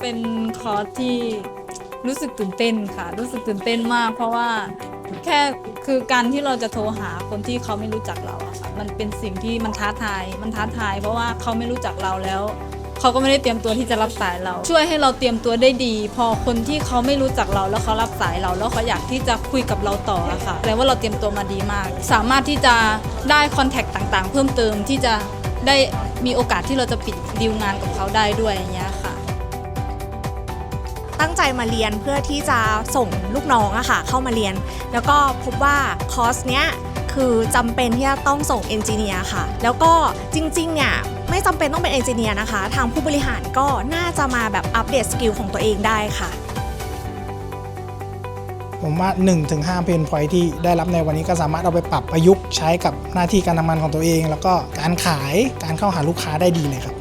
เป็นคอร์สที่รู้สึกตื่นเต้นค่ะ รู้สึกตื่นเต้นมาก เพราะว่าแค่คือการที่เราจะโทรหาคนที่เขาไม่รู้จักเราอะค่ะมันเป็นสิ่งที่มันท้าทาย มันท้าทาย เพราะว่าเขาไม่รู้จักเราแล้วเขาก็ไม่ได้เตรียมตัวที่จะรับสายเรา ช่วยให้เราเตรียมตัวได้ดี พอคนที่เขาไม่รู้จักเราแล้วเขารับสายเรา แล้วเขาอยากที่จะคุยกับเราต่ออะค่ะแปลว่าเราเตรียมตัวมาดีมาก สามารถที่จะได้คอนแทคต่างๆ เพิ่มเติมที่จะได้มีโอกาสที่เราจะปิดดีลงานกับเขาได้ด้วยอย่างเงี้ย ตั้งใจมาเรียนเพื่อที่จะส่งลูกน้องอะค่ะเข้ามาเรียน แล้วก็พบว่าคอร์สเนี้ยคือจำเป็นที่จะต้องส่งเอนจิเนียร์ค่ะ แล้วก็จริงๆเนี่ยไม่จำเป็นต้องเป็นเอนจิเนียร์นะคะ ทางผู้บริหารก็น่าจะมาแบบอัปเดตสกิลของตัวเองได้ค่ะผมว่า1-5เพนพอยที่ได้รับในวันนี้ก็สามารถเอาไปปรับประยุกต์ใช้กับหน้าที่การทำงานของตัวเอง แล้วก็การขายการเข้าหาลูกค้าได้ดีเลยครับ